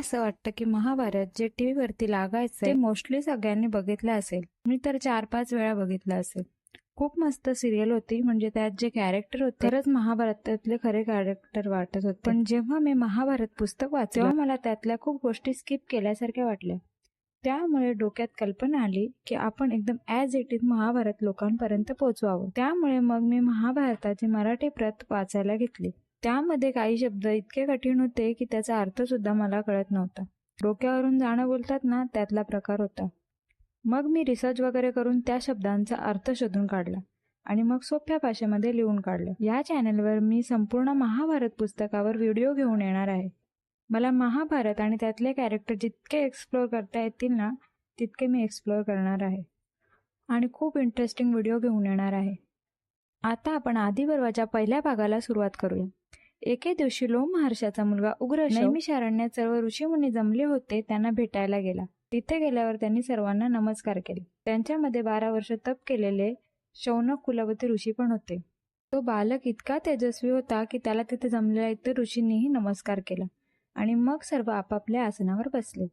असं वाटतं की महाभारत जे टीव्ही वरती लागायचं ते मोस्टली सगळ्यांनी बघितलं असेल. मी तर चार पाच वेळा बघितलं असेल. खूप मस्त सिरियल होती म्हणजे त्यात जे कॅरेक्टर होते खरंच महाभारतातले खरे कॅरेक्टर वाटत होते. पण जेव्हा मी महाभारत पुस्तक वाचलं तेव्हा मला त्यातल्या खूप गोष्टी स्किप केल्यासारख्या वाटल्या. त्यामुळे डोक्यात कल्पना आली की आपण एकदम ॲज इट इज महाभारत लोकांपर्यंत पोहोचवावं. त्यामुळे मग मी महाभारताची मराठी प्रत वाचायला घेतली. त्यामध्ये काही शब्द इतके कठीण होते की त्याचा अर्थ सुद्धा मला कळत नव्हता. डोक्यावरून जाणं बोलतात ना त्यातला प्रकार होता. मग मी रिसर्च वगैरे करून त्या शब्दांचा अर्थ शोधून काढला आणि मग सोप्या भाषेमध्ये लिहून काढलं. या चॅनलवर मी संपूर्ण महाभारत पुस्तकावर व्हिडिओ घेऊन येणार आहे. मला महाभारत आणि त्यातले कॅरेक्टर जितके एक्सप्लोअर करता येतील ना तितके मी एक्सप्लोअर करणार आहे. आणि खूप इंटरेस्टिंग व्हिडिओ घेऊन येणार आहे. आता आपण आदिपर्वाच्या पहिल्या भागाला सुरुवात करूया. एके दिवशी लोमहर्षाचा मुलगा उग्र नैमिषारण्यात सर्व ऋषीमुनी जमले होते त्यांना भेटायला गेला. तिथे गेल्यावर त्यांनी सर्वांना नमस्कार केले. त्यांच्यामध्ये बारा वर्ष तप केलेले शौनक कुलवती ऋषी पण होते. तो बालक इतका तेजस्वी होता की त्याला तिथे जमलेल्या इतर ऋषींनीही नमस्कार केला आणि मग सर्व आपापल्या आसनावर बसले.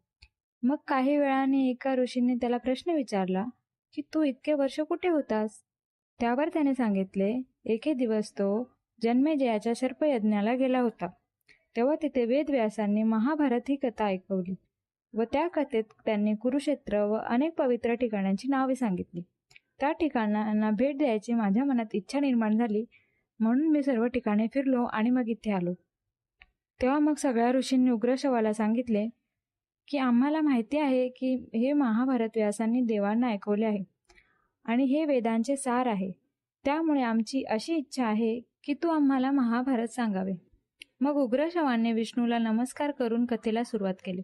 मग काही वेळाने एका ऋषीने त्याला प्रश्न विचारला की तू इतके वर्ष कुठे होतास? त्यावर त्याने सांगितले एके दिवस तो जन्मेजयाच्या सर्पयज्ञाला गेला होता. तेव्हा तिथे वेदव्यासांनी महाभारत ही कथा ऐकवली व त्या कथेत त्यांनी कुरुक्षेत्र व अनेक पवित्र ठिकाणांची नावे सांगितली. त्या ठिकाणांना भेट द्यायची माझ्या मनात इच्छा निर्माण झाली म्हणून मी सर्व ठिकाणे फिरलो आणि मग इथे आलो. तेव्हा मग सगळ्या ऋषींनी उग्रशवाला सांगितले की आम्हाला माहिती आहे की हे महाभारत व्यासांनी देवांना ऐकवले आहे आणि हे वेदांचे सार आहे. त्यामुळे आमची अशी इच्छा आहे की तू आम्हाला महाभारत सांगावे. मग उग्रशवाने विष्णूला नमस्कार करून कथेला सुरुवात केली.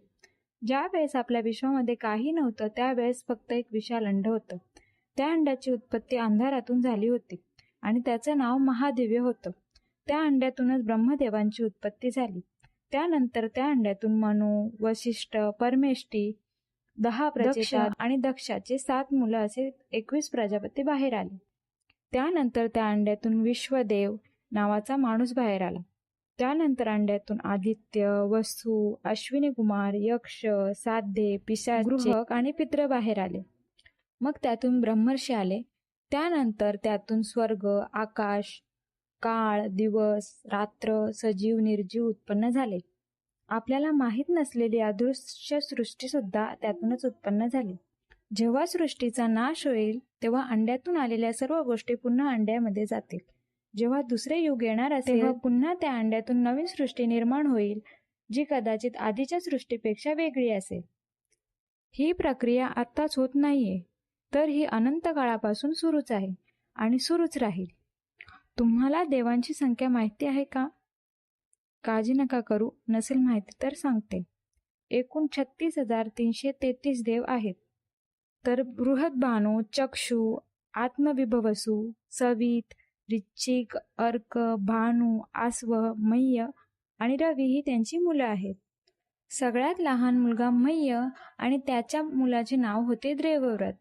ज्या वेळेस आपल्या विश्वामध्ये काही नव्हतं त्यावेळेस फक्त एक विशाल अंड होतं. त्या अंड्याची उत्पत्ती अंधारातून झाली होती आणि त्याचं नाव महादिव्य होतं. त्या अंड्यातूनच ब्रह्मदेवांची उत्पत्ती झाली. त्यानंतर त्या अंड्यातून मनु वशिष्ठ परमेष्टी दहा प्रजेता आणि दक्षाचे सात मुलं असे एकवीस प्रजापती बाहेर आले. त्यानंतर त्या अंड्यातून विश्वदेव नावाचा माणूस बाहेर आला. त्यानंतर अंड्यातून आदित्य वसू अश्विनी कुमार यक्ष साध्ये पिशाच गृहक आणि पित्र बाहेर आले. मग त्यातून ब्रह्मर्षी आले. त्यानंतर त्यातून स्वर्ग आकाश काळ दिवस रात्र सजीव निर्जीव उत्पन्न झाले. आपल्याला माहीत नसलेली अदृश्य सृष्टी सुद्धा त्यातूनच उत्पन्न झाली. जेव्हा सृष्टीचा नाश होईल तेव्हा अंड्यातून आलेल्या सर्व गोष्टी पुन्हा अंड्यामध्ये जातील. जेव्हा दुसरे युग येणार असेल तेव्हा पुन्हा त्या अंड्यातून नवीन सृष्टी निर्माण होईल जी कदाचित आधीच्या सृष्टीपेक्षा वेगळी असेल. ही प्रक्रिया आत्ताच होत नाहीये तर ही अनंत काळापासून सुरूच आहे आणि सुरूच राहील. तुम्हाला देवांची संख्या माहिती आहे का? काळजी नका करू नसेल माहिती तर सांगते. एकूण छत्तीस हजार तीनशे तेहतीस देव आहेत. तर बृहद भानू चक्षु आत्मविभवसू सवित ऋच्छिक अर्क भानू आस्व मय्य आणि रवी ही त्यांची मुलं आहेत. सगळ्यात लहान मुलगा मय्य आणि त्याच्या मुलाचे नाव होते देवव्रत.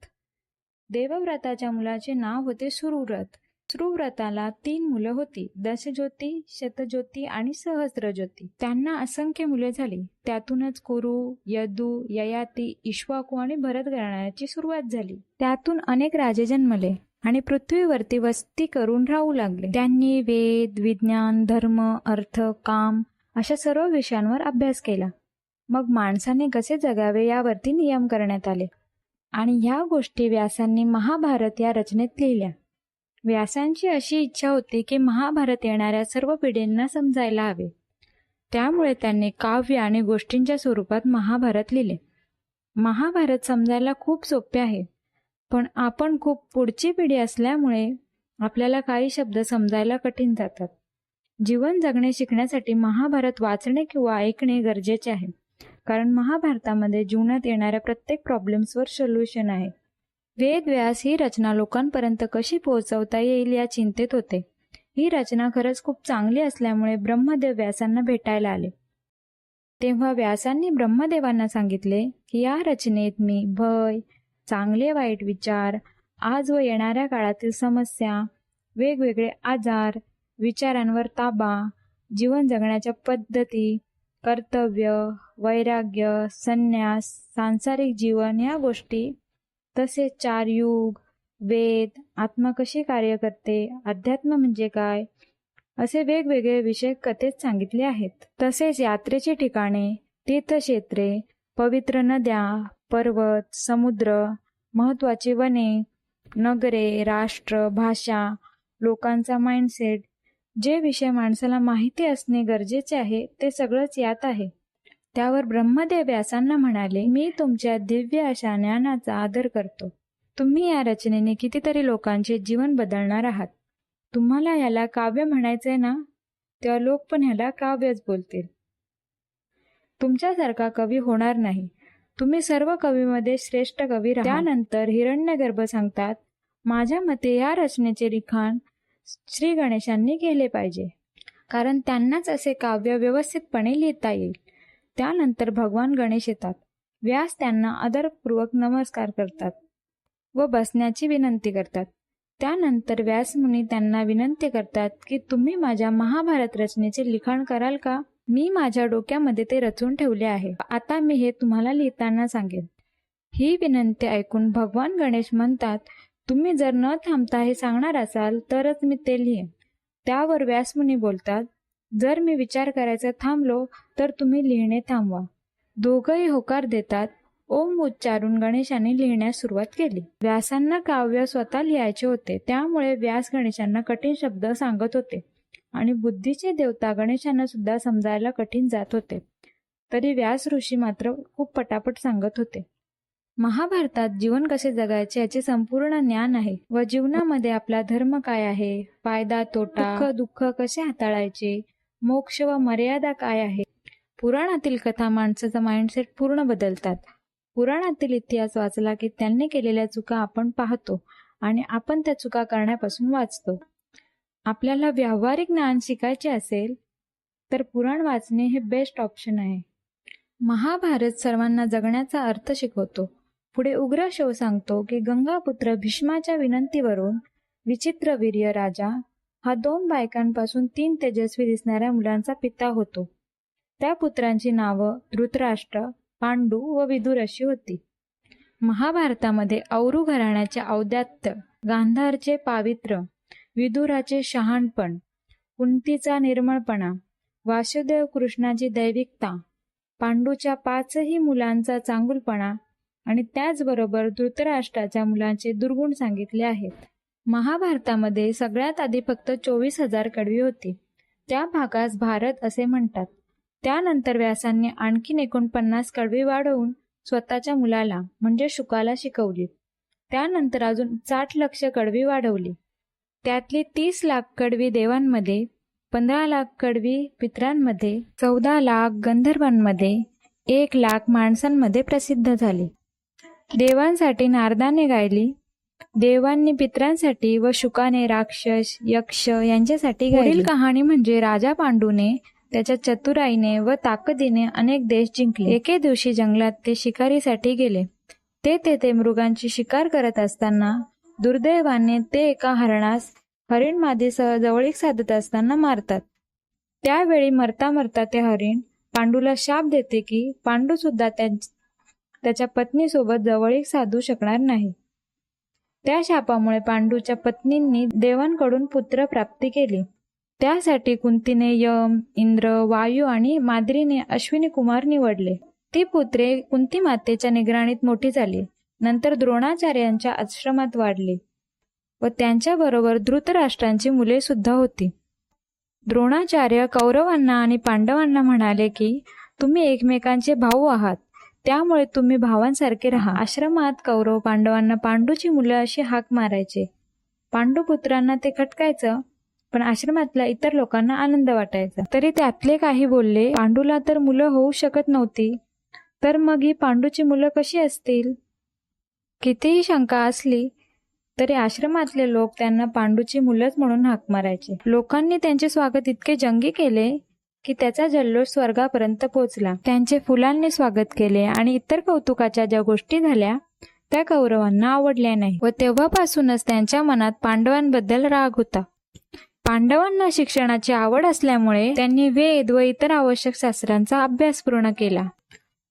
देवव्रताच्या मुलाचे नाव होते सुरुव्रत. सुरुव्रताला तीन मुलं होती दशज्योती शतज्योती आणि सहस्रज्योती. त्यांना असंख्य मुले झाली. त्यातूनच कुरु यदू ययाती इश्वाकू आणि भरत घराण्याची सुरुवात झाली. त्यातून अनेक राजे जन्मले. आणि पृथ्वीवरती वस्ती करून राहू लागले. त्यांनी वेद विज्ञान धर्म अर्थ काम अशा सर्व विषयांवर अभ्यास केला. मग माणसाने कसे जगावे यावरती नियम करण्यात आले. आणि ह्या गोष्टी व्यासांनी महाभारत या रचनेत लिहिल्या. व्यासांची अशी इच्छा होती की महाभारत येणाऱ्या सर्व पिढींना समजायला हवे. त्यामुळे त्यांनी काव्य आणि गोष्टींच्या स्वरूपात महाभारत लिहिले. महाभारत समजायला खूप सोपे आहे. पण आपण खूप पुढची पिढी असल्यामुळे आपल्याला काही शब्द समजायला कठीण जातात. जीवन जगणे शिकण्यासाठी महाभारत वाचणे किंवा ऐकणे गरजेचे आहे. कारण महाभारतामध्ये जीवनात येणाऱ्या प्रत्येक प्रॉब्लेम्सवर सोल्युशन आहे. वेदव्यास ही रचना लोकांपर्यंत कशी पोहोचवता येईल या चिंतेत होते. ही रचना खरंच खूप चांगली असल्यामुळे ब्रह्मदेव व्यासांना भेटायला आले. तेव्हा व्यासांनी ब्रह्मदेवांना सांगितले की या रचनेत मी भय चांगले वाईट विचार आज व येणाऱ्या काळातील समस्या वेगवेगळे आजार विचारांवर ताबा जीवन जगण्याच्या पद्धती कर्तव्य वैराग्य संन्यास सांसारिक जीवन या गोष्टी तसेच चार युग वेद आत्मा कशी कार्य करते अध्यात्म म्हणजे काय असे वेगवेगळे विषय कथेत सांगितले आहेत. तसेच यात्रेची ठिकाणे तीर्थक्षेत्रे पवित्र नद्या पर्वत समुद्र महत्वाची वने नगरे राष्ट्र भाषा लोकांचा माइंडसेट जे विषय माणसाला माहिती असणे गरजेचे आहे ते सगळंच यात आहे. त्यावर ब्रह्मदेव व्यासांना म्हणाले मी तुमच्या दिव्य अशा ज्ञानाचा आदर करतो. तुम्ही या रचनेने कितीतरी लोकांचे जीवन बदलणार आहात. तुम्हाला याला काव्य म्हणायचंय ना? तेव्हा लोक पण ह्याला काव्यच बोलतील. तुमच्यासारखा कवी होणार नाही. तुम्ही सर्व कवीमध्ये श्रेष्ठ कवी त्यानंतर हिरण्यगर्भ सांगतात माझ्या मते या रचनेचे लिखाण श्री गणेशांनी केले पाहिजे. कारण त्यांनाच असे काव्य व्यवस्थितपणे लिहिता येईल. त्यानंतर भगवान गणेश येतात. व्यास त्यांना आदरपूर्वक नमस्कार करतात व बसण्याची विनंती करतात. त्यानंतर व्यासमुनी त्यांना विनंती करतात की तुम्ही माझ्या महाभारत रचनेचे लिखाण कराल का? मी माझ्या डोक्यामध्ये ते रचून ठेवले आहे. आता मी हे तुम्हाला लिहिताना सांगेन. ही विनंती ऐकून भगवान गणेश म्हणतात तुम्ही जर न थांबता हे सांगणार असाल तरच मी ते लिहेन. त्यावर व्यासमुनी बोलतात जर मी विचार करायचा थांबलो तर तुम्ही लिहिणे थांबवा. दोघंही होकार देतात. ओम उच्चारून गणेशाने लिहिण्यास सुरुवात केली. व्यासांना काव्य स्वतः लिहायचे होते. त्यामुळे व्यास गणेशांना कठीण शब्द सांगत होते. आणि बुद्धीचे देवता गणेशांना सुद्धा समजायला कठीण जात होते. तरी व्यास ऋषी मात्र खूप पटापट सांगत होते. महाभारतात जीवन कसे जगायचे याचे संपूर्ण ज्ञान आहे व जीवनामध्ये आपला धर्म काय आहे? फायदा तोटा सुख दुःख कसे हाताळायचे? मोक्ष व मर्यादा काय आहे? पुराणातील कथा माणसाचा माइंडसेट पूर्ण बदलतात. पुराणातील इतिहास वाचला की त्यांनी केलेल्या चुका आपण पाहतो आणि आपण त्या चुका करण्यापासून वाचतो. आपल्याला व्यावहारिक ज्ञान शिकायचे असेल तर पुराण वाचणे हे बेस्ट ऑप्शन आहे. महाभारत सर्वांना जगण्याचा अर्थ शिकवतो. पुढे उग्र शव सांगतो की गंगापुत्र भीष्माच्या विनंतीवरून विचित्र वीर्य राजा हा दोन बायकांपासून तीन तेजस्वी दिसणाऱ्या मुलांचा पिता होतो. त्या पुत्रांची नावं धृतराष्ट्र पांडू व विदुर अशी होती. महाभारतामध्ये औरू घराण्याचे औदात्य गांधारचे पावित्र्य विदुराचे शहाणपण कुंतीचा निर्मळपणा वासुदेव कृष्णाची दैविकता पांडूच्या पाचही मुलांचा चांगुलपणा आणि त्याचबरोबर धृतराष्ट्राच्या मुलांचे दुर्गुण सांगितले आहेत. महाभारतामध्ये सगळ्यात आधी फक्त चोवीस हजार कडवी होती. त्या भागास भारत असे म्हणतात. त्यानंतर व्यासांनी आणखीन एकोणपन्नास कडवी वाढवून स्वतःच्या मुलाला म्हणजे शुकाला शिकवली. त्यानंतर अजून साठ लक्ष कडवी वाढवली. त्यातली तीस लाख कडवी देवांमध्ये पंधरा लाख कडवी पित्रांमध्ये चौदा लाख गंधर्वांमध्ये एक लाख माणसांमध्ये प्रसिद्ध झाली. देवांसाठी नारदाने गायली देवांनी पित्रांसाठी व शुकाने राक्षस यक्ष यांच्यासाठी गायली. कहाणी म्हणजे राजा पांडूने त्याच्या चतुराईने व ताकदीने अनेक देश जिंकले. एके दिवशी जंगलात ते शिकारीसाठी गेले. ते तेथे मृगांची शिकार करत असताना दुर्दैवाने ते एका हरणास हरिण मादीसह जवळीक साधत असताना मारतात. त्यावेळी मरता मरता ते हरिण पांडूला शाप देते की पांडू सुद्धा त्याच्या पत्नीसोबत जवळीक साधू शकणार नाही. त्या शापामुळे पांडूच्या पत्नींनी देवांकडून पुत्र प्राप्ती केली. त्यासाठी कुंतीने यम इंद्र वायू आणि माद्रीने अश्विनी कुमार निवडले. ती पुत्रे कुंती मातेच्या निगराणीत मोठी झाली. नंतर द्रोणाचार्यांच्या आश्रमात वाढले व त्यांच्याबरोबर धृतराष्ट्रांची मुले सुद्धा होती. द्रोणाचार्य कौरवांना आणि पांडवांना म्हणाले की तुम्ही एकमेकांचे भाऊ आहात. त्यामुळे तुम्ही भावांसारखे राहा. आश्रमात कौरव पांडवांना पांडूची मुलं अशी हाक मारायचे. पांडुपुत्रांना ते खटकायचं पण आश्रमातल्या इतर लोकांना आनंद वाटायचा. तरी त्यातले काही बोलले पांडूला तर मुलं होऊ शकत नव्हती. तर मग ही पांडूची मुलं कशी असतील? कितीही शंका असली तरी आश्रमातले लोक त्यांना पांडूची मुलंच म्हणून हाक मारायचे. लोकांनी त्यांचे स्वागत इतके जंगी केले की त्याचा जल्लोष स्वर्गापर्यंत पोहोचला त्यांचे फुलांनी स्वागत केले आणि इतर कौतुकाच्या ज्या गोष्टी झाल्या त्या कौरवांना आवडल्या नाही व तेव्हापासूनच त्यांच्या मनात पांडवांबद्दल राग होता. पांडवांना शिक्षणाची आवड असल्यामुळे त्यांनी वेद व इतर आवश्यक शास्त्रांचा अभ्यास पूर्ण केला.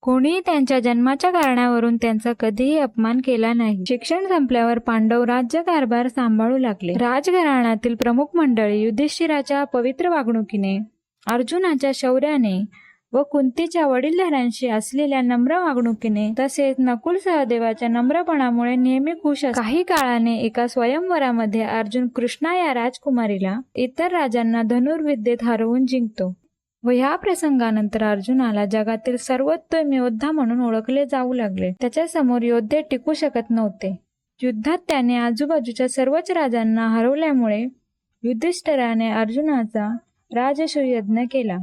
कोणीही त्यांच्या जन्माच्या कारणावरून त्यांचा कधीही अपमान केला नाही. शिक्षण संपल्यावर पांडव राज्यकारभार सांभाळू लागले. राजघराण्यातील प्रमुख मंडळी युधिष्ठिराच्या पवित्र वागणुकीने अर्जुनाच्या शौर्याने व कुंतीच्या वडीलधाऱ्यांशी असलेल्या नम्र वागणुकीने तसेच नकुल सहदेवाच्या नम्रपणामुळे नेहमी खुश काही काळाने एका स्वयंवरामध्ये अर्जुन कृष्णा या राजकुमारीला इतर राजांना धनुर्विद्येत हरवून जिंकतो. व ह्या प्रसंगानंतर अर्जुनाला जगातील सर्वोत्तम योद्धा म्हणून ओळखले जाऊ लागले. त्याच्यासमोर योद्धे टिकू शकत नव्हते. युद्धात त्याने आजूबाजूच्या सर्वच राजांना हरवल्यामुळे युधिष्ठराने अर्जुनाचा राजसूय यज्ञ केला.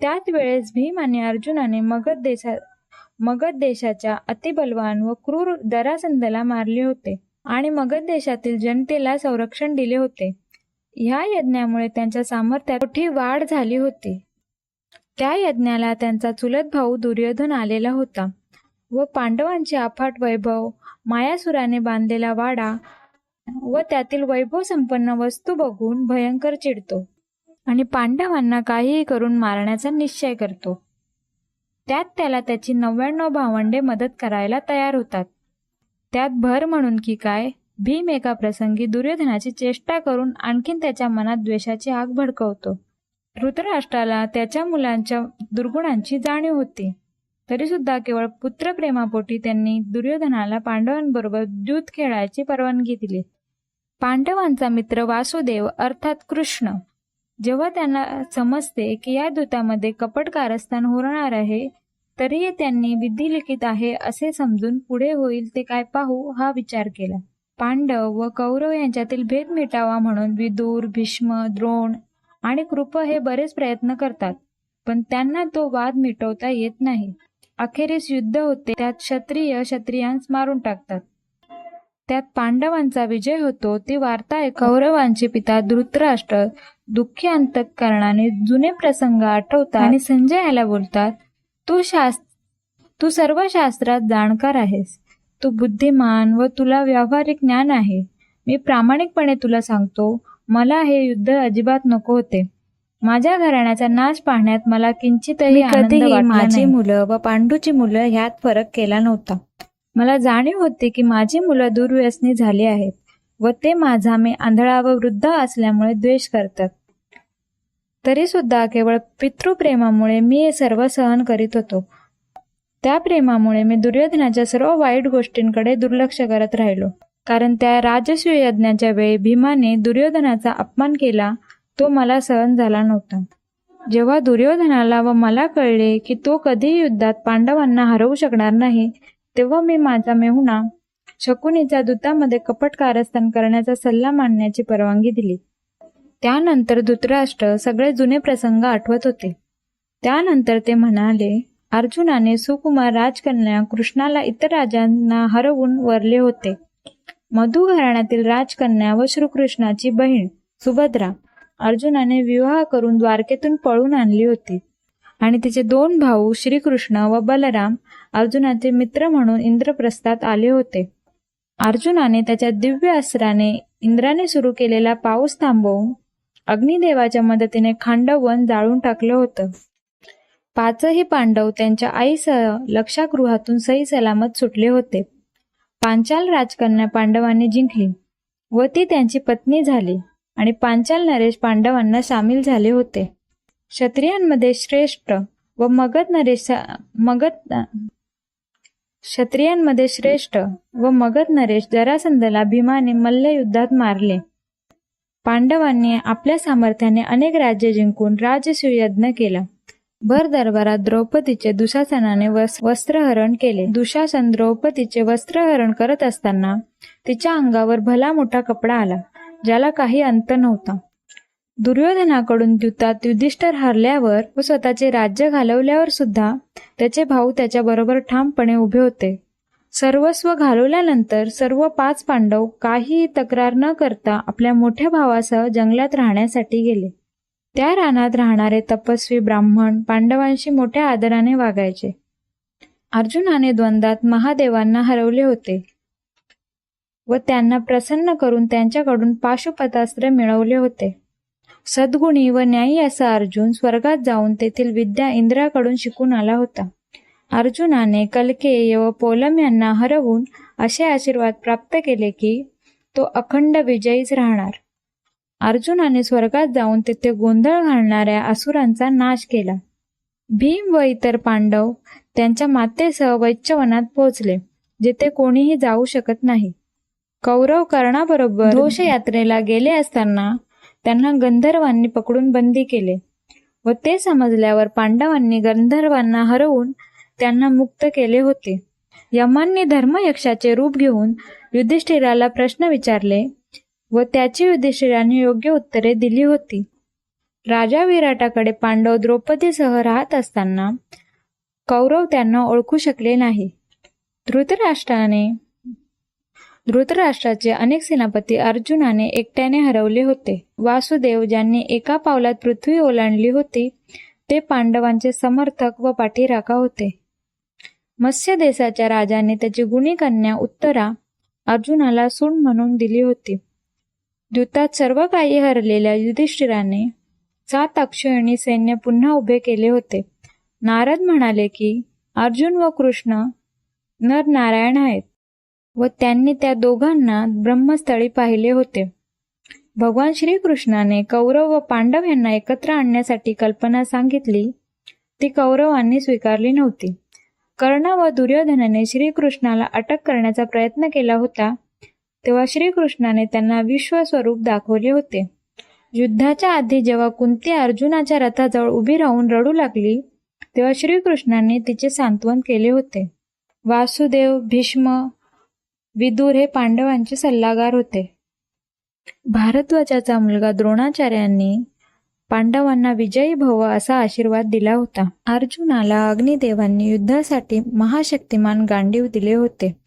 त्याच वेळेस भीम आणि अर्जुनाने मगध देशा मगध देशाच्या अतिबलवान व क्रूर दरासंदला मारले होते आणि मगध देशातील जनतेला संरक्षण दिले होते. ह्या यज्ञामुळे त्यांच्या सामर्थ्यात मोठी वाढ झाली होती. त्या यज्ञाला त्यांचा चुलत भाऊ दुर्योधन आलेला होता व पांडवांचे अफाट वैभव मायासुराने बांधलेला वाडा व त्यातील वैभव संपन्न वस्तू बघून भयंकर चिडतो आणि पांडवांना काहीही करून मारण्याचा निश्चय करतो. त्यात त्याला त्याची नव्याण्णव भावंडे मदत करायला तयार होतात. त्यात भर म्हणून की काय भीम एका प्रसंगी दुर्योधनाची चेष्टा करून आणखीन त्याच्या मनात द्वेषाची आग भडकवतो. धृतराष्ट्राला त्याच्या मुलांच्या दुर्गुणांची जाणीव होती. तरी सुद्धा केवळ पुत्रप्रेमापोटी त्यांनी दुर्योधनाला पांडवांबरोबर द्यूत खेळायची परवानगी दिली. पांडवांचा मित्र वासुदेव अर्थात कृष्ण. जेव्हा त्यांना समजते की या दूतामध्ये कपट कारस्थान होणार आहे तरीही त्यांनी विधिलिखित आहे असे समजून पुढे होईल ते काय पाहू हा विचार केला. पांडव व कौरव यांच्यातील भेद मिटावा म्हणून विदूर भीष्म द्रोण आणि कृप हे बरेच प्रयत्न करतात पण त्यांना तो वाद मिटवता येत नाही. अखेरीस युद्ध होते त्यात क्षत्रिय क्षत्रियांस मारून टाकतात. त्यात पांडवांचा विजय होतो ती वार्ता आहे कौरवांचे पिता धृतराष्ट्र दुःखी अंतकरणाने जुने प्रसंग आठवतात आणि संजय याला बोलतात तू शास्त्र तू सर्व शास्त्रात जाणकार आहेस. तू बुद्धिमान व तुला व्यावहारिक ज्ञान आहे. मी प्रामाणिकपणे तुला सांगतो मला हे युद्ध अजिबात नको होते. माझ्या घराण्याचा नाश पाहण्यात मला किंचितही कधीही माझी. मुलं व पांडूची मुलं ह्यात फरक केला नव्हता. मला जाणीव होती की माझी मुलं दुर्व्यसनी झाली आहेत व ते माझा मी आंधळा व वृद्ध असल्यामुळे द्वेष करतात. तरी सुद्धा केवळ पितृप्रेमामुळे मी हे सर्व सहन करीत होतो. त्या प्रेमामुळे मी दुर्योधनाच्या सर्व वाईट गोष्टींकडे दुर्लक्ष करत राहिलो. कारण त्या राजसूय यज्ञाच्या वेळी भीमाने दुर्योधनाचा अपमान केला तो मला सहन झाला नव्हता. जेव्हा दुर्योधनाला व मला कळले की तो कधीही युद्धात पांडवांना हरवू शकणार नाही तेव्हा मी माझा मेहुणा शकुनीच्या दूतामध्ये कपट कारस्थान करण्याचा सल्ला मांडण्याची परवानगी दिली. त्यानंतर धृतराष्ट्र सगळे जुने प्रसंग आठवत होते. त्यानंतर ते म्हणाले अर्जुनाने सुकुमार राजकन्या कृष्णाला इतर राजांना हरवून वरले होते. मधु घराण्यातील राजकन्या व श्रीकृष्णाची बहीण सुभद्रा अर्जुनाने विवाह करून द्वारकेतून पळून आणली होती. आणि तिचे दोन भाऊ श्रीकृष्ण व बलराम अर्जुनाचे मित्र म्हणून इंद्रप्रस्थात आले होते. अर्जुनाने त्याच्या दिव्य अस्त्राने इंद्राने सुरू केलेला पाऊस थांबवून अग्निदेवाच्या मदतीने खांडवन जाळून टाकलं होतं. पाचही पांडव त्यांच्या आईसह लक्षागृहातून सही सलामत सुटले होते. पांचाल राजकन्या पांडवांनी जिंकली व ती त्यांची पत्नी झाली आणि पांचाल नरेश पांडवांना सामील झाले होते. क्षत्रियांमध्ये श्रेष्ठ व मगध नरेश मगध क्षत्रियांमध्ये श्रेष्ठ व मगध नरेश जरासंधला भीमाने मल्लयुद्धात मारले. पांडवांनी आपल्या सामर्थ्याने अनेक राज्ये जिंकून राजसूयज्ञ केला. भर दरबारात द्रौपदीचे दुशासनाने वस्त्रहरण केले. दुशासन द्रौपदीचे वस्त्रहरण करत असताना तिच्या अंगावर भला मोठा कपडा आला ज्याला काही अंत नव्हता. दुर्योधनाकडून द्युतात युधिष्ठर हरल्यावर व स्वतःचे राज्य घालवल्यावर सुद्धा त्याचे भाऊ त्याच्याबरोबर ठामपणे उभे होते. सर्वस्व घालवल्यानंतर सर्व पाच पांडव काहीही तक्रार न करता आपल्या मोठ्या भावासह जंगलात राहण्यासाठी गेले. त्या रानात राहणारे तपस्वी ब्राह्मण पांडवांशी मोठ्या आदराने वागायचे. अर्जुनाने द्वंद्वात महादेवांना हरवले होते व त्यांना प्रसन्न करून त्यांच्याकडून पाशुपतास्त्र मिळवले होते. सद्गुणी व न्यायी असा अर्जुन स्वर्गात जाऊन तेथील विद्या इंद्राकडून शिकून आला होता. अर्जुनाने कलकेय व पोलम यांना हरवून असे आशीर्वाद प्राप्त केले की तो अखंड विजयीच राहणार. अर्जुनाने स्वर्गात जाऊन तेथे गोंधळ घालणाऱ्या असुरांचा नाश केला. भीम व इतर पांडव त्यांच्या मातेसह वैच्यवनात पोहोचले जिथे कोणीही जाऊ शकत नाही. कौरव कर्णाबरोबर घोष यात्रेला गेले असताना त्यांना गंधर्वांनी पकडून बंदी केले व ते समजल्यावर पांडवांनी गंधर्वांना हरवून त्यांना मुक्त केले होते. यमांनी धर्मयक्षाचे रूप घेऊन युधिष्ठिराला प्रश्न विचारले व त्याची युधिष्ठिराने योग्य उत्तरे दिली होती. राजा विराटाकडे पांडव द्रौपदीसह राहत असताना कौरव त्यांना ओळखू शकले नाही. धृतराष्ट्राने धृतराष्ट्राचे अनेक सेनापती अर्जुनाने एकट्याने हरवले होते. वासुदेव ज्यांनी एका पावलात पृथ्वी ओलांडली होती ते पांडवांचे समर्थक व पाठीराखा होते. मत्स्य देशाच्या राजाने त्याची गुणी कन्या उत्तरा अर्जुनाला सून म्हणून दिली होती. द्युतात सर्व काही हरलेल्या युधिष्ठिराने सात अक्षयणी सैन्य पुन्हा उभे केले होते. नारद म्हणाले की अर्जुन व कृष्ण नर नारायण आहेत. व त्यांनी त्या दोघांना ब्रह्मस्थळी पाहिले होते. भगवान श्रीकृष्णाने कौरव व पांडव यांना एकत्र आणण्यासाठी कल्पना सांगितली. ती कौरवांनी स्वीकारली नव्हती. कर्ण व दुर्योधनाने श्रीकृष्णाला अटक करण्याचा प्रयत्न केला होता. तेव्हा श्रीकृष्णाने त्यांना विश्वस्वरूप दाखवले होते. युद्धाच्या आधी जेव्हा कुंती अर्जुनाच्या रथाजवळ उभी राहून रडू लागली तेव्हा श्रीकृष्णाने तिचे सांत्वन केले होते. वासुदेव भीष्म विदूर हे पांडवांचे सल्लागार होते. भारद्वाजाचा मुलगा द्रोणाचार्यांनी पांडवांना विजयी भव असा आशीर्वाद दिला होता. अर्जुनाला अग्निदेवांनी युद्धासाठी महाशक्तिमान गांडीव दिले होते.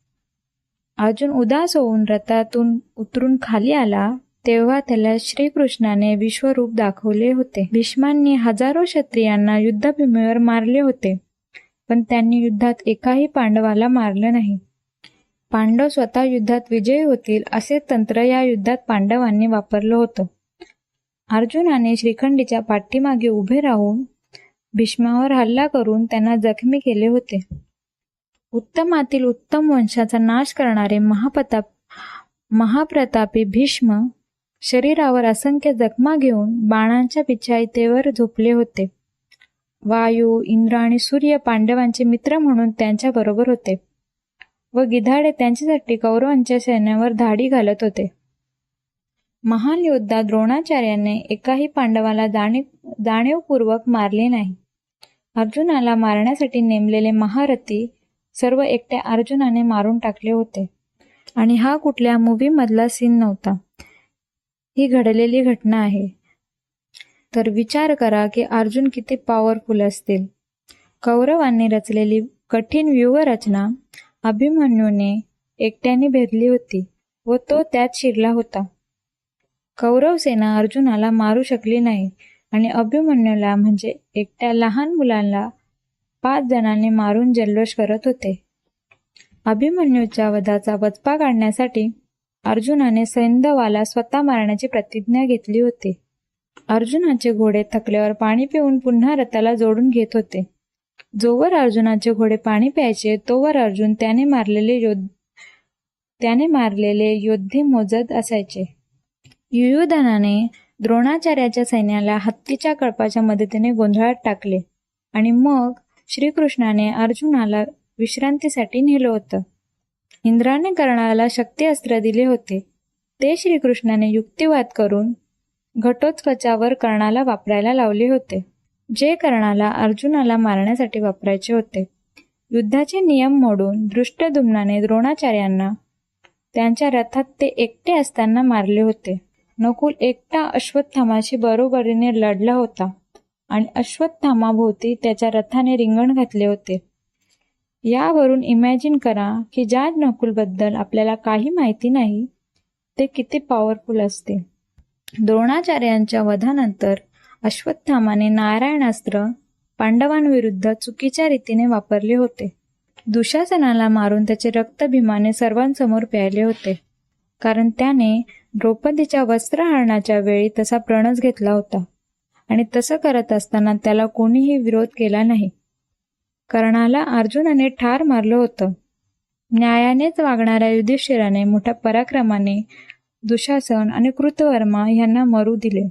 अर्जुन उदास होऊन रथातून उतरून खाली आला तेव्हा त्याला श्रीकृष्णाने विश्वरूप दाखवले होते. भीष्मांनी हजारो क्षत्रियांना युद्धभूमीवर मारले होते पण त्यांनी युद्धात एकाही पांडवाला मारलं नाही. पांडव स्वतः युद्धात विजयी होतील असे तंत्र या युद्धात पांडवांनी वापरलं होतं. अर्जुनाने श्रीखंडीच्या पाठीमागे उभे राहून भीष्मावर हल्ला करून त्यांना जखमी केले होते. उत्तमातील उत्तम वंशाचा नाश करणारे महाप्रताप महाप्रतापी भीष्म शरीरावर असंख्य जखमा घेऊन बाणांच्या पिछायतेवर झोपले होते. वायू इंद्र आणि सूर्य पांडवांचे मित्र म्हणून त्यांच्या बरोबर होते व गिधाडे त्यांच्यासाठी कौरवांच्या सैन्यावर धाडी घालत होते. महान योद्धा द्रोणाचार्याने एकाही पांडवाला जाणीव जाणीवपूर्वक मारले नाही. अर्जुनाला मारण्यासाठी नेमलेले महारथी सर्व एकट्या अर्जुनाने मारून टाकले होते. आणि हा कुठल्या मूवी मधला सीन नव्हता. ही घडलेली घटना आहे. तर विचार करा की अर्जुन किती पॉवरफुल असतील. कौरवांनी रचलेली कठीण व्यूहरचना अभिमन्यूने एकट्याने भेदली होती व तो त्यात शिरला होता. कौरव सेना अर्जुनाला मारू शकली नाही आणि अभिमन्यूला म्हणजे एकट्या लहान मुलांना पाच जणांनी मारून जल्लोष करत होते. अभिमन्यूच्या वधाचा वचपा काढण्यासाठी अर्जुनाने सैंदवाला स्वतः मारण्याची प्रतिज्ञा घेतली होती. अर्जुनाचे घोडे थकल्यावर पाणी पिऊन पुन्हा रथाला जोडून घेत होते. जोवर अर्जुनाचे घोडे पाणी प्यायचे तोवर अर्जुन त्याने मारलेले योद्ध त्याने मारलेले योद्धे मोजत असायचे. युयुधनाने द्रोणाचार्याच्या सैन्याला हत्तीच्या कळपाच्या मदतीने गोंधळात टाकले आणि मग श्रीकृष्णाने अर्जुनाला विश्रांतीसाठी नेलं होतं. इंद्राने कर्णाला शक्ती अस्त्र दिले होते. ते श्रीकृष्णाने युक्तिवाद करून घटोत्कचावर कर्णाला वापरायला लावले होते. जे कर्णाला अर्जुनाला मारण्यासाठी वापरायचे होते. युद्धाचे नियम मोडून दृष्टदुम्नाने द्रोणाचार्यांना त्यांच्या रथात ते एकटे असताना मारले होते. नकुल एकटा अश्वत्थामाशी बरोबरीने लढला होता. आणि अश्वत्थामाभोवती त्याच्या रथाने रिंगण घातले होते. यावरून इमॅजिन करा की ज्या नकुलबद्दल आपल्याला काही माहिती नाही ते किती पॉवरफुल असते. द्रोणाचार्यांच्या वधानंतर अश्वत्थामाने नारायणास्त्र पांडवांविरुद्ध चुकीच्या रीतीने वापरले होते. दुशासनाला मारून त्याचे रक्त भीमाने सर्वांसमोर प्यायले होते. कारण त्याने द्रौपदीच्या वस्त्रहरणाच्या वेळी तसा प्रणच घेतला होता. आणि तसं करत असताना त्याला कोणीही विरोध केला नाही. कर्णाला अर्जुनाने ठार मारलं होतं. न्यायानेच वागणाऱ्या युधिष्ठिराने मोठ्या पराक्रमाने दुशासन आणि कृतवर्मा यांना मरू दिले.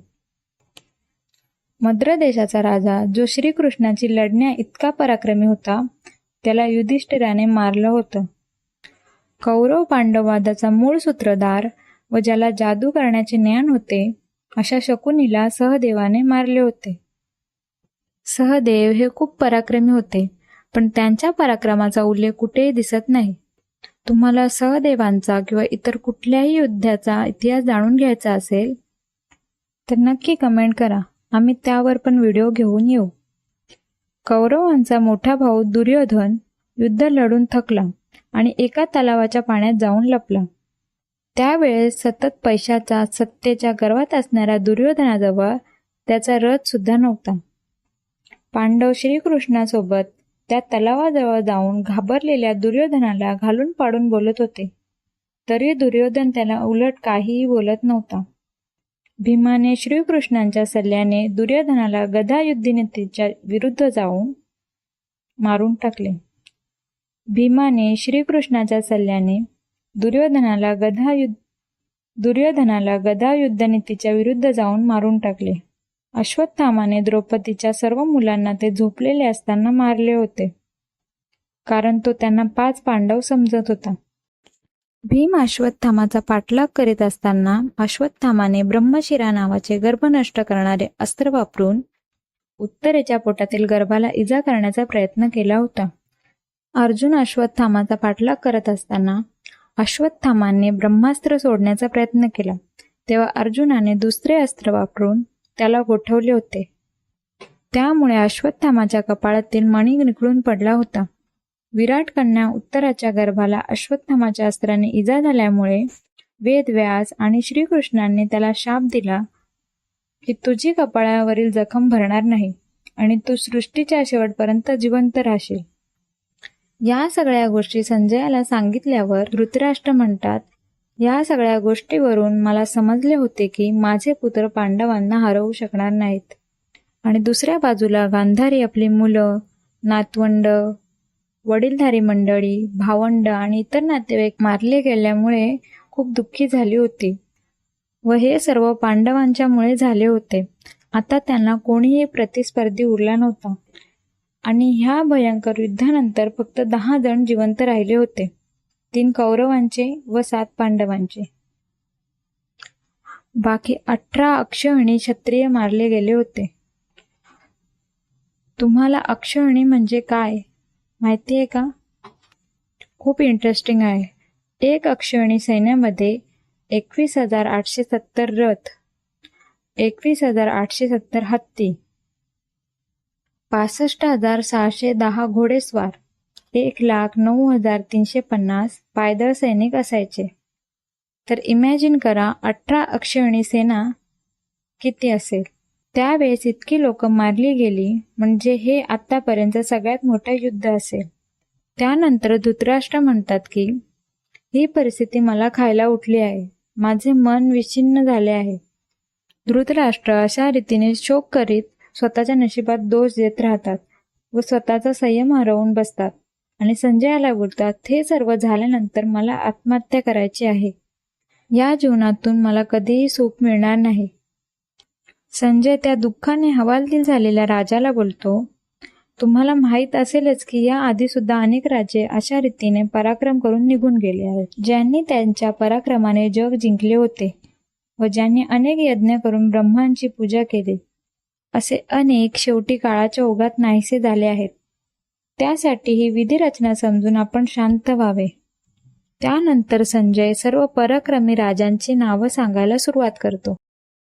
मद्र देशाचा राजा जो श्रीकृष्णाची लढण्या इतका पराक्रमी होता त्याला युधिष्ठिराने मारलं होतं. कौरव पांडववादाचा मूळ सूत्रधार व ज्याला जादू करण्याचे ज्ञान होते अशा शकुनीला सहदेवाने मारले होते. सहदेव हे खूप पराक्रमी होते पण त्यांच्या पराक्रमाचा उल्लेख कुठेही दिसत नाही. तुम्हाला सहदेवांचा किंवा इतर कुठल्याही युद्धाचा इतिहास जाणून घ्यायचा असेल तर नक्की कमेंट करा. आम्ही त्यावर पण व्हिडिओ घेऊन येऊ. कौरवांचा मोठा भाऊ दुर्योधन युद्ध लढून थकला आणि एका तलावाच्या पाण्यात जाऊन लपला. त्यावेळेस सतत पैशाचा सत्तेच्या गर्वात असणाऱ्या दुर्योधनाजवळ त्याचा रथ सुद्धा नव्हता. पांडव श्रीकृष्णासोबत त्या तलावाजवळ जाऊन घाबरलेल्या दुर्योधनाला घालून पाडून बोलत होते. तरी दुर्योधन त्याला उलट काहीही बोलत नव्हता. भीमाने श्रीकृष्णांच्या सल्ल्याने दुर्योधनाला गदायुद्धनेतेच्या विरुद्ध जाऊन मारून टाकले. भीमाने श्रीकृष्णाच्या सल्ल्याने दुर्योधनाला गदा युद्ध दुर्योधनाला गदा युद्धनीतीच्या विरुद्ध जाऊन मारून टाकले. अश्वत्थामाने द्रौपदीच्या सर्व मुलांना ते झोपलेले असताना मारले होते. कारण तो त्यांना पाच पांडव समजत होता. भीम अश्वत्थामाचा पाठलाग करीत असताना अश्वत्थामाने ब्रह्मशिरा नावाचे गर्भ नष्ट करणारे अस्त्र वापरून उत्तरेच्या पोटातील गर्भाला इजा करण्याचा प्रयत्न केला होता. अर्जुन अश्वत्थामाचा पाठलाग करत असताना अश्वत्थामाने ब्रह्मास्त्र सोडण्याचा प्रयत्न केला. तेव्हा अर्जुनाने दुसरे अस्त्र वापरून त्याला गोठवले होते. त्यामुळे अश्वत्थामाच्या कपाळातील मणी निघळून पडला होता. विराट कन्या उत्तराच्या गर्भाला अश्वत्थामाच्या अस्त्राने इजा झाल्यामुळे वेदव्यास आणि श्रीकृष्णांनी त्याला शाप दिला की तुझी कपाळावरील जखम भरणार नाही आणि तू सृष्टीच्या शेवटपर्यंत जिवंत राहशील. या सगळ्या गोष्टी संजयाला सांगितल्यावर धृतराष्ट्र म्हणतात या सगळ्या गोष्टीवरून मला समजले होते की माझे पुत्र पांडवांना हरवू शकणार नाहीत. आणि दुसऱ्या बाजूला गांधारी आपली मुलं नातवंड वडीलधारी मंडळी भावंड आणि इतर नातेवाईक मारले गेल्यामुळे खूप दुःखी झाली होती व हे सर्व पांडवांच्यामुळे झाले होते. आता त्यांना कोणीही प्रतिस्पर्धी उरला नव्हता. आणि ह्या भयंकर युद्धानंतर फक्त दहा जण जिवंत राहिले होते. तीन कौरवांचे व सात पांडवांचे. बाकी अठरा अक्षहणी क्षत्रिय मारले गेले होते. तुम्हाला अक्षहणी म्हणजे काय? माहिती आहे का? खूप इंटरेस्टिंग आहे. एक अक्षहणी सैन्यामध्ये एकवीस हजार आठशे सत्तर रथ एकवीस हजार आठशे सत्तर हत्ती पासष्ट हजार सहाशे दहा घोडेस्वार एक लाख नऊ हजार तीनशे पन्नास पायदळ सैनिक असायचे. तर इमॅजिन करा अठरा अक्षयणी सेना किती असेल? त्यावेळेस इतकी लोक मारली गेली म्हणजे हे आतापर्यंत सगळ्यात मोठं युद्ध असेल. त्यानंतर धृतराष्ट्र म्हणतात की ही परिस्थिती मला खायला उठली आहे. माझे मन विच्छिन्न झाले आहे. धृतराष्ट्र अशा रीतीने शोक करीत स्वतःच्या नशिबात दोष देत राहतात व स्वतःचा संयम हरवून बसतात. आणि संजयाला बोलतात हे सर्व झाल्यानंतर मला आत्महत्या करायची आहे. या जीवनातून मला कधीही सुख मिळणार नाही. संजय त्या दुःखाने हवालदिल झालेल्या राजाला बोलतो तुम्हाला माहीत असेलच की या आधी सुद्धा अनेक राजे अशा रीतीने पराक्रम करून निघून गेले आहेत ज्यांनी त्यांच्या पराक्रमाने जग जिंकले होते व ज्यांनी अनेक यज्ञ करून ब्रह्मांची पूजा केली. असे अनेक शेवटी काळाच्या ओघात नाहीसे झाले आहेत. त्यासाठी ही विधिरचना समजून आपण शांत व्हावे. त्यानंतर संजय सर्व पराक्रमी राजांची नावं सांगायला सुरुवात करतो.